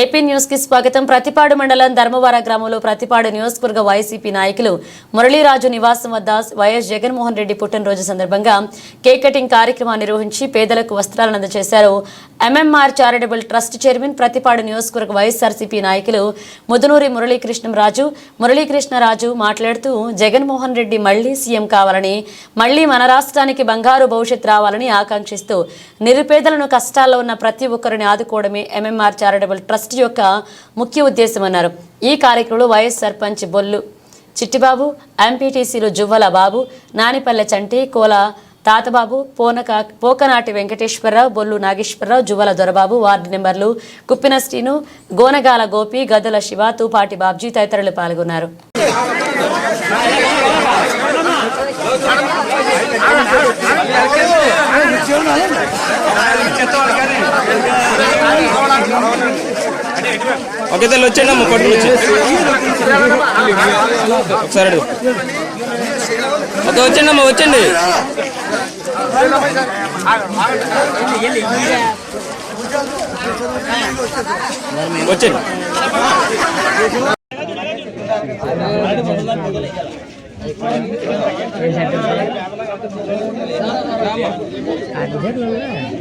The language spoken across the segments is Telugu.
ఏపీ న్యూస్కి స్వాగతం. ప్రతిపాడు మండలం ధర్మవర గ్రామంలో ప్రతిపాడు నియోజకవర్గ వైసీపీ నాయకులు మురళీరాజు నివాసం వద్ద వైఎస్ జగన్మోహన్ రెడ్డి పుట్టినరోజు సందర్భంగా కేక్ కటింగ్ కార్యక్రమాన్ని నిర్వహించి పేదలకు వస్త్రాలను అందజేశారు. MMR charitable trust chairman Prathipadu నియోజకవర్గ వైఎస్ఆర్సీపీ నాయకులు ముదునూరి మురళీకృష్ణరాజు మురళీకృష్ణరాజు మాట్లాడుతూ జగన్మోహన్ రెడ్డి మళ్ళీ సీఎం కావాలని మళ్ళీ మన రాష్ట్రానికి బంగారు భవిష్యత్ రావాలని ఆకాంక్షిస్తూ నిరుపేదలను కష్టాల్లో ఉన్న ప్రతి ఒక్కరిని ఆదుకోవడమే ఎంఎంఆర్ చారిటబుల్ ట్రస్ట్ యొక్క ముఖ్య ఉద్దేశం అన్నారు ఈ కార్యక్రమంలో వైఎస్ సర్పంచ్ బొల్లు చిట్టిబాబు ఎంపీటీసీలు జువ్వల బాబు నానిపల్లె చంటి కోల తాతబాబు పోనక పోకనాటి వెంకటేశ్వరరావు బొల్లు నాగేశ్వరరావు జువ్వల దొరబాబు వార్డు నెంబర్లు కుప్పిన శ్రీను గోనగాల గోపి గదుల శివ తూపాటి బాబ్జీ తదితరులు పాల్గొన్నారు ఓకే తెల్లి వచ్చేయండి అమ్మ కొట్టుకుని వచ్చి ఒకసారి అడుగు. ఒక వచ్చండి అమ్మ వచ్చండి వచ్చండి అది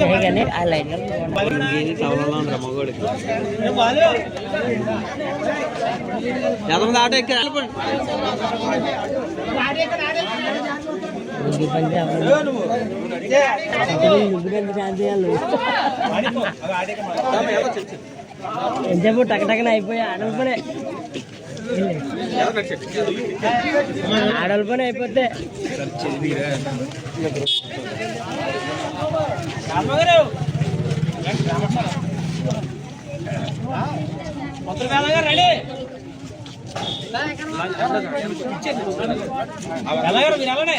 കളറിലെ ആ ലൈനുകൾ നമുക്ക് നാട്ടേക്ക് ముగ్గురు పని ముగ్గురు ఎంత ఛాన్స్ అయిపోతే. రెడీ ఎలాగారు మీరు అయిపోయి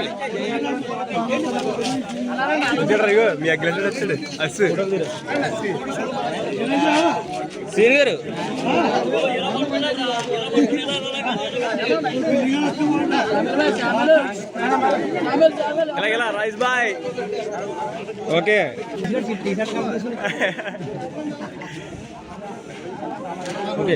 మీ అగ్రెసర్ వచ్చాడు. అస్సు. సీని గారు రైస్ బాయ్. ఓకే. ఓకే.